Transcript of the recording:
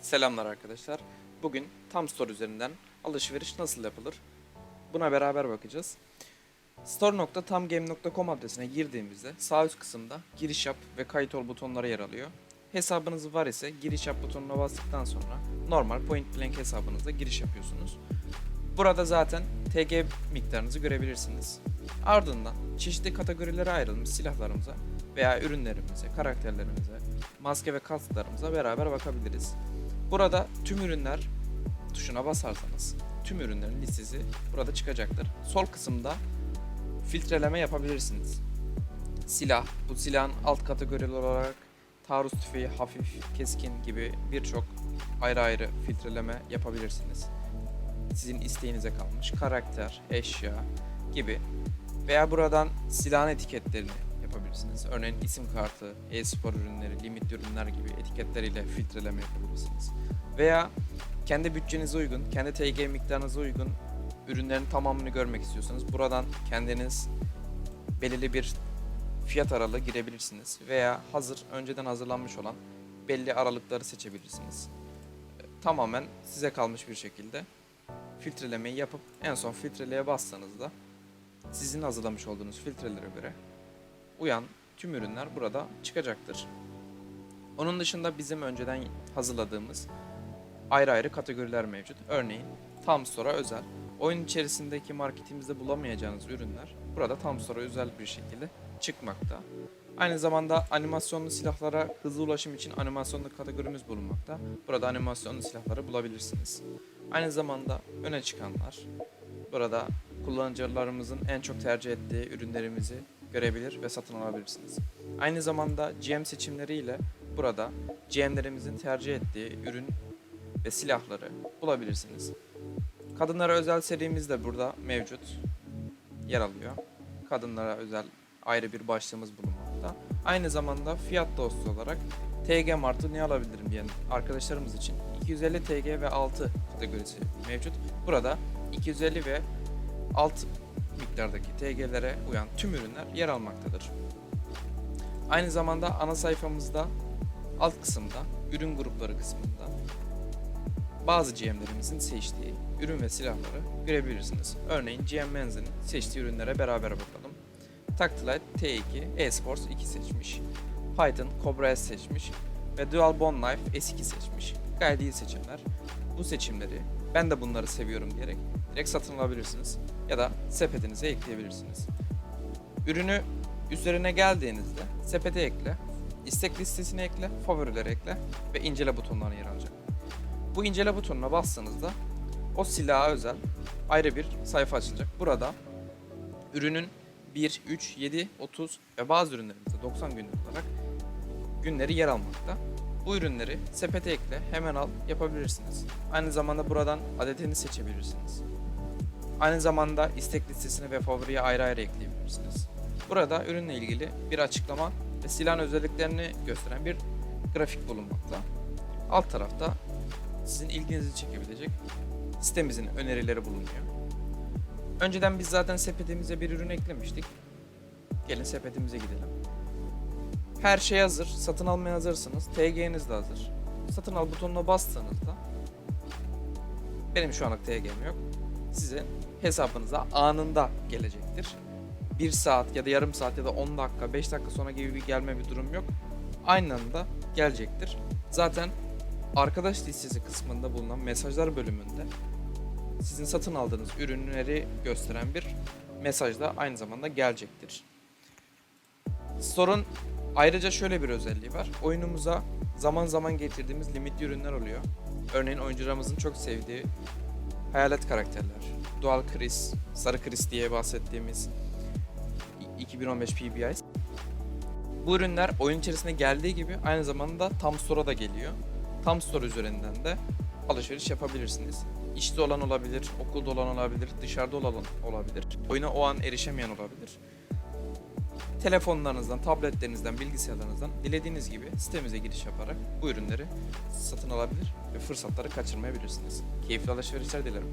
Selamlar arkadaşlar. Bugün Tam Store üzerinden alışveriş nasıl yapılır? Buna beraber bakacağız. store.tamgame.com adresine girdiğimizde sağ üst kısımda giriş yap ve kayıt ol butonları yer alıyor. Hesabınız var ise giriş yap butonuna bastıktan sonra normal point blank hesabınıza giriş yapıyorsunuz. Burada zaten TG miktarınızı görebilirsiniz. Ardından çeşitli kategorilere ayrılmış silahlarımıza veya ürünlerimize, karakterlerimize, maske ve kasklarımıza beraber bakabiliriz. Burada tüm ürünler tuşuna basarsanız tüm ürünlerin listesi burada çıkacaktır. Sol kısımda filtreleme yapabilirsiniz. Silah, bu silahın alt kategoriler olarak taarruz tüfeği, hafif, keskin gibi birçok ayrı ayrı filtreleme yapabilirsiniz. Sizin isteğinize kalmış. Karakter, eşya gibi veya buradan silahın etiketlerini yapabilirsiniz. Örneğin isim kartı, e-spor ürünleri, limit ürünler gibi etiketleriyle filtreleme yapabilirsiniz. Veya kendi bütçenize uygun, kendi TG miktarınıza uygun ürünlerin tamamını görmek istiyorsanız buradan kendiniz belirli bir fiyat aralığı girebilirsiniz. Veya hazır, önceden hazırlanmış olan belli aralıkları seçebilirsiniz. E, Tamamen size kalmış bir şekilde filtrelemeyi yapıp en son filtreleye bastığınızda sizin hazırlamış olduğunuz filtrelere göre uyan tüm ürünler burada çıkacaktır. Onun dışında bizim önceden hazırladığımız ayrı ayrı kategoriler mevcut. Örneğin Tam Store'a özel. Oyun içerisindeki marketimizde bulamayacağınız ürünler burada Tam Store'a özel bir şekilde çıkmakta. Aynı zamanda animasyonlu silahlara hızlı ulaşım için animasyonlu kategorimiz bulunmakta. Burada animasyonlu silahları bulabilirsiniz. Aynı zamanda öne çıkanlar, burada kullanıcılarımızın en çok tercih ettiği ürünlerimizi görebilir ve satın alabilirsiniz. Aynı zamanda GM seçimleriyle burada GM'lerimizin tercih ettiği ürün ve silahları bulabilirsiniz. Kadınlara özel serimiz de burada mevcut yer alıyor. Kadınlara özel ayrı bir başlığımız bulunmakta. Aynı zamanda fiyat dostu olarak TG Mart'ı ne alabilirim diyen arkadaşlarımız için 250 TG ve 6 kategorisi mevcut. Burada 250 ve alt miktardaki TG'lere uyan tüm ürünler yer almaktadır. Aynı zamanda ana sayfamızda alt kısımda ürün grupları kısmında bazı GM'lerimizin seçtiği ürün ve silahları görebilirsiniz. Örneğin GM Menzi'nin seçtiği ürünlere beraber bakalım. Tactilite T2 eSports 2 seçmiş. Python Cobra S seçmiş ve Dual Bond Knife S2 seçmiş. Gayet iyi seçimler. Bu seçimleri ben de bunları seviyorum diyerek direkt satın alabilirsiniz ya da sepetinize ekleyebilirsiniz. Ürünü üzerine geldiğinizde sepete ekle, istek listesine ekle, favorilere ekle ve incele butonlarına yer alacak. Bu incele butonuna bastığınızda o silaha özel ayrı bir sayfa açılacak. Burada ürünün 1, 3, 7, 30 ve bazı ürünlerimizde 90 günlük olarak günleri yer almakta. Bu ürünleri sepete ekle, hemen al yapabilirsiniz. Aynı zamanda buradan adetini seçebilirsiniz. Aynı zamanda istek listesine ve favoriye ayrı ayrı ekleyebilirsiniz. Burada ürünle ilgili bir açıklama ve silahın özelliklerini gösteren bir grafik bulunmakta. Alt tarafta sizin ilginizi çekebilecek sitemizin önerileri bulunuyor. Önceden biz zaten sepetimize bir ürün eklemiştik. Gelin sepetimize gidelim. Her şey hazır. Satın almaya hazırsınız. TG'niz de hazır. Satın al butonuna bastığınızda benim şu anlık TG'm yok. Sizin hesabınıza anında gelecektir. 1 saat ya da yarım saat ya da 10 dakika, 5 dakika sonra gibi bir gelme bir durum yok. Aynı anda gelecektir. Zaten arkadaş listesi kısmında bulunan mesajlar bölümünde sizin satın aldığınız ürünleri gösteren bir mesaj da aynı zamanda gelecektir. Store'un ayrıca şöyle bir özelliği var. Oyunumuza zaman zaman getirdiğimiz limitli ürünler oluyor. Örneğin oyuncularımızın çok sevdiği hayalet karakterler. Dual Chris, Sarı Chris diye bahsettiğimiz 2015 PBI. Bu ürünler oyun içerisine geldiği gibi aynı zamanda Tam Store'a da geliyor. Tam Store üzerinden de alışveriş yapabilirsiniz. İşte olan olabilir, okulda olan olabilir, dışarıda olan olabilir. Oyuna o an erişemeyen olabilir. Telefonlarınızdan, tabletlerinizden, bilgisayarlarınızdan dilediğiniz gibi sitemize giriş yaparak bu ürünleri satın alabilir ve fırsatları kaçırmayabilirsiniz. Keyifli alışverişler dilerim.